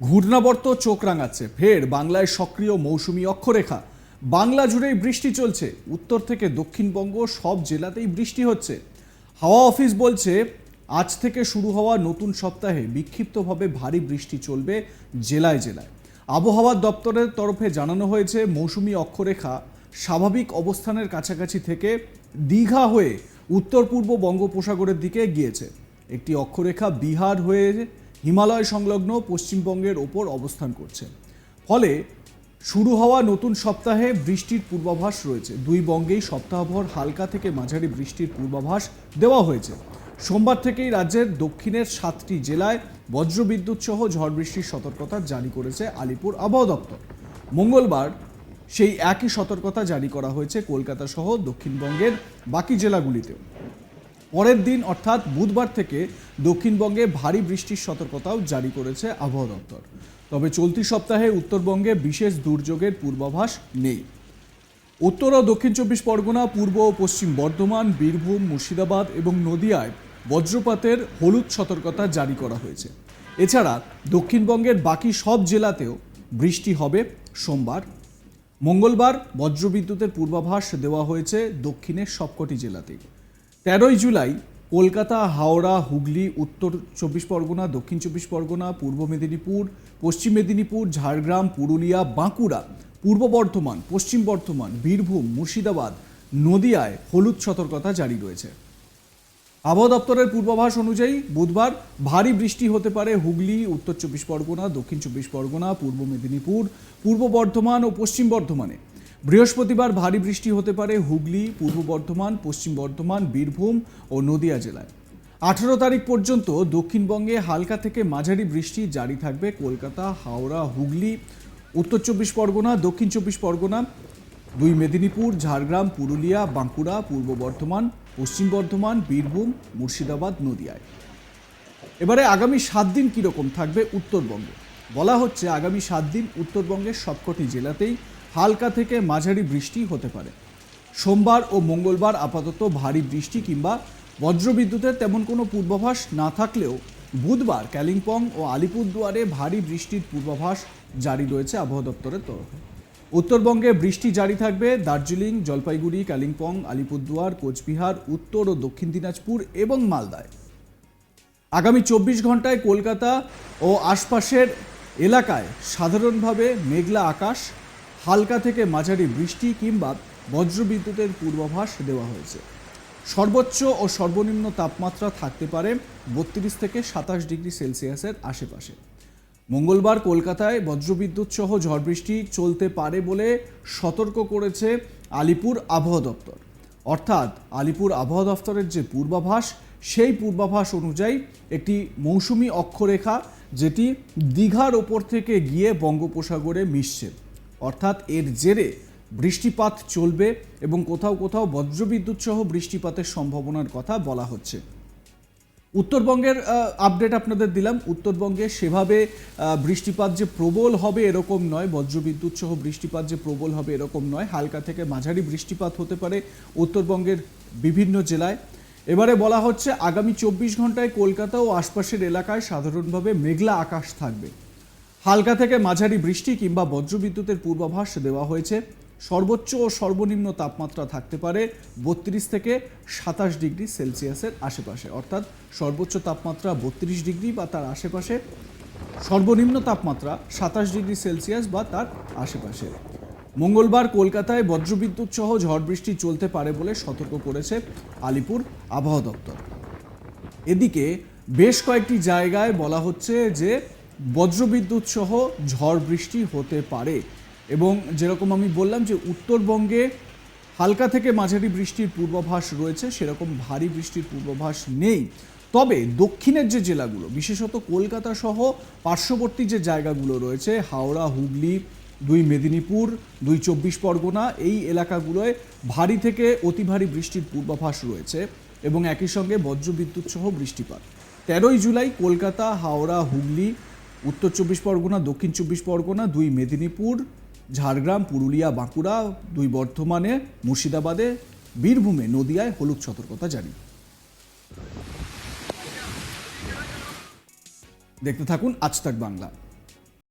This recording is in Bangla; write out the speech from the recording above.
ঘূর্ণাবর্ত চোখ রাঙাচ্ছে। ফের বাংলায় সক্রিয় মৌসুমি অক্ষরেখা। বাংলা জুড়েই বৃষ্টি চলছে। উত্তর থেকে দক্ষিণবঙ্গ সব জেলাতেই বৃষ্টি হচ্ছে। হাওয়া অফিস বলছে, আজ থেকে শুরু হওয়া নতুন সপ্তাহে বিক্ষিপ্তভাবে ভারী বৃষ্টি চলবে জেলায় জেলায়। আবহাওয়া দপ্তরের তরফে জানানো হয়েছে, মৌসুমি অক্ষরেখা স্বাভাবিক অবস্থানের কাছাকাছি থেকে দীঘা হয়ে উত্তর পূর্ব বঙ্গোপসাগরের দিকে গিয়েছে। একটি অক্ষরেখা বিহার হয়ে হিমালয় সংলগ্ন পশ্চিমবঙ্গের ওপর অবস্থান করছে। ফলে শুরু হওয়া নতুন সপ্তাহে বৃষ্টির পূর্বাভাস রয়েছে। দুই বঙ্গেই সপ্তাহভর হালকা থেকে মাঝারি বৃষ্টির পূর্বাভাস দেওয়া হয়েছে। সোমবার থেকেই রাজ্যের দক্ষিণের সাতটি জেলায় বজ্রবিদ্যুৎ সহ ঝড় বৃষ্টির সতর্কতা জারি করেছে আলিপুর আবহাওয়া দপ্তর। মঙ্গলবার সেই একই সতর্কতা জারি করা হয়েছে কলকাতা সহ দক্ষিণবঙ্গের বাকি জেলাগুলিতেও। পরের দিন, অর্থাৎ বুধবার থেকে দক্ষিণবঙ্গে ভারী বৃষ্টির সতর্কতাও জারি করেছে আবহাওয়া দপ্তর। তবে চলতি সপ্তাহে উত্তরবঙ্গে বিশেষ দুর্যোগের পূর্বাভাস নেই। উত্তর ও দক্ষিণ চব্বিশ পরগনা, পূর্ব ও পশ্চিম বর্ধমান, বীরভূম, মুর্শিদাবাদ এবং নদিয়ায় বজ্রপাতের হলুদ সতর্কতা জারি করা হয়েছে। এছাড়া দক্ষিণবঙ্গের বাকি সব জেলাতেও বৃষ্টি হবে সোমবার। মঙ্গলবার বজ্রবিদ্যুতের পূর্বাভাস দেওয়া হয়েছে দক্ষিণের সবকটি জেলাতেই। তেরোই জুলাই কলকাতা, হাওড়া, হুগলি, উত্তর চব্বিশ পরগনা, দক্ষিণ চব্বিশ পরগনা, পূর্ব মেদিনীপুর, পশ্চিম মেদিনীপুর, ঝাড়গ্রাম, পুরুলিয়া, বাঁকুড়া, পূর্ব বর্ধমান, পশ্চিম বর্ধমান, বীরভূম, মুর্শিদাবাদ, নদিয়ায় হলুদ সতর্কতা জারি রয়েছে। আবহাওয়া দপ্তরের পূর্বাভাস অনুযায়ী বুধবার ভারী বৃষ্টি হতে পারে হুগলি, উত্তর চব্বিশ পরগনা, দক্ষিণ চব্বিশ পরগনা, পূর্ব মেদিনীপুর, পূর্ব বর্ধমান ও পশ্চিম বর্ধমানে। বৃহস্পতিবার ভারী বৃষ্টি হতে পারে হুগলি, পূর্ব বর্ধমান, পশ্চিম বর্ধমান, বীরভূম ও নদিয়া জেলায়। আঠারো তারিখ পর্যন্ত দক্ষিণবঙ্গে হালকা থেকে মাঝারি বৃষ্টি জারি থাকবে কলকাতা, হাওড়া, হুগলি, উত্তর চব্বিশ পরগনা, দক্ষিণ চব্বিশ পরগনা, দুই মেদিনীপুর, ঝাড়গ্রাম, পুরুলিয়া, বাঁকুড়া, পূর্ব বর্ধমান, পশ্চিম বর্ধমান, বীরভূম, মুর্শিদাবাদ, নদিয়ায়। এবারে আগামী সাত দিন কীরকম থাকবে উত্তরবঙ্গে? বলা হচ্ছে আগামী সাত দিন উত্তরবঙ্গের সবকটি জেলাতেই হালকা থেকে মাঝারি বৃষ্টি হতে পারে। সোমবার ও মঙ্গলবার আপাতত ভারী বৃষ্টি কিংবা বজ্রবিদ্যুতের তেমন কোনো পূর্বাভাস না থাকলেও বুধবার কালিম্পং ও আলিপুরদুয়ারে ভারী বৃষ্টির পূর্বাভাস জারি রয়েছে আবহাওয়া দপ্তরের তরফে। উত্তরবঙ্গে বৃষ্টি জারি থাকবে দার্জিলিং, জলপাইগুড়ি, কালিম্পং, আলিপুরদুয়ার, কোচবিহার, উত্তর ও দক্ষিণ দিনাজপুর এবং মালদায়। আগামী চব্বিশ ঘন্টায় কলকাতা ও আশপাশের এলাকায় সাধারণভাবে মেঘলা আকাশ হালকা থেকে মাঝারি বৃষ্টি কিংবা বজ্রবিদ্যুতের পূর্বাভাস দেওয়া হয়েছে। সর্বোচ্চ ও সর্বনিম্ন তাপমাত্রা থাকতে পারে বত্রিশ থেকে সাতাশ ডিগ্রি সেলসিয়াসের আশেপাশে। মঙ্গলবার কলকাতায় বজ্রবিদ্যুৎ সহ ঝড় বৃষ্টি চলতে পারে বলে সতর্ক করেছে আলিপুর আবহাওয়া দপ্তর। অর্থাৎ আলিপুর আবহাওয়া দপ্তরের যে পূর্বাভাস, সেই পূর্বাভাস অনুযায়ী একটি মৌসুমি অক্ষরেখা, যেটি দীঘার ওপর থেকে গিয়ে বঙ্গোপসাগরে মিশছে। অর্থাৎ এর জেরে বৃষ্টিপাত চলবে এবং কোথাও কোথাও বজ্রবিদ্যুৎ সহ বৃষ্টিপাতের সম্ভাবনার কথা বলা হচ্ছে। উত্তরবঙ্গের আপডেট আপনাদের দিলাম। উত্তরবঙ্গে সেভাবে বৃষ্টিপাত যে প্রবল হবে এরকম নয়, বজ্রবিদ্যুৎ সহ বৃষ্টিপাত যে প্রবল হবে এরকম নয়। হালকা থেকে মাঝারি বৃষ্টিপাত হতে পারে উত্তরবঙ্গের বিভিন্ন জেলায়। এবারে বলা হচ্ছে আগামী চব্বিশ ঘন্টায় কলকাতা ও আশপাশের এলাকায় সাধারণভাবে মেঘলা আকাশ থাকবে। হালকা থেকে মাঝারি বৃষ্টি কিংবা বজ্রবিদ্যুতের পূর্বাভাস দেওয়া হয়েছে। সর্বোচ্চ ও সর্বনিম্ন তাপমাত্রা থাকতে পারে বত্রিশ থেকে সাতাশ ডিগ্রি সেলসিয়াসের আশেপাশে। অর্থাৎ সর্বোচ্চ তাপমাত্রা বত্রিশ ডিগ্রি বা তার আশেপাশে। সর্বনিম্ন তাপমাত্রা সাতাশ ডিগ্রি সেলসিয়াস বা তার আশেপাশে। মঙ্গলবার কলকাতায় বজ্রবিদ্যুৎ সহ ঝড় বৃষ্টি চলতে পারে বলে সতর্ক করেছে আলিপুর আবহাওয়া দপ্তর। এদিকে বেশ কয়েকটি জায়গায় বলা হচ্ছে যে বজ্রবিদ্যুৎ সহ ঝড় বৃষ্টি হতে পারে। এবং যেরকম আমি বললাম যে উত্তরবঙ্গে হালকা থেকে মাঝারি বৃষ্টির পূর্বাভাস রয়েছে, সেরকম ভারী বৃষ্টির পূর্বাভাস নেই। তবে দক্ষিণের যে জেলাগুলো, বিশেষত কলকাতা সহ পার্শ্ববর্তী যে জায়গাগুলো রয়েছে, হাওড়া, হুগলি, দুই মেদিনীপুর, দুই চব্বিশ পরগনা, এই এলাকাগুলোয় ভারী থেকে অতি ভারী বৃষ্টির পূর্বাভাস রয়েছে এবং একই সঙ্গে বজ্রবিদ্যুৎ সহ বৃষ্টিপাত। তেরোই জুলাই কলকাতা, হাওড়া, হুগলি উত্তর চব্বিশ পরগনা, দক্ষিণ চব্বিশ পরগনা, দুই মেদিনীপুর, ঝাড়গ্রাম, পুরুলিয়া, বাঁকুড়া, দুই বর্ধমানে, মুর্শিদাবাদে, বীরভূমে, নদিয়ায় হলুদ সতর্কতা জারি। দেখতে থাকুন আজ তাক বাংলা।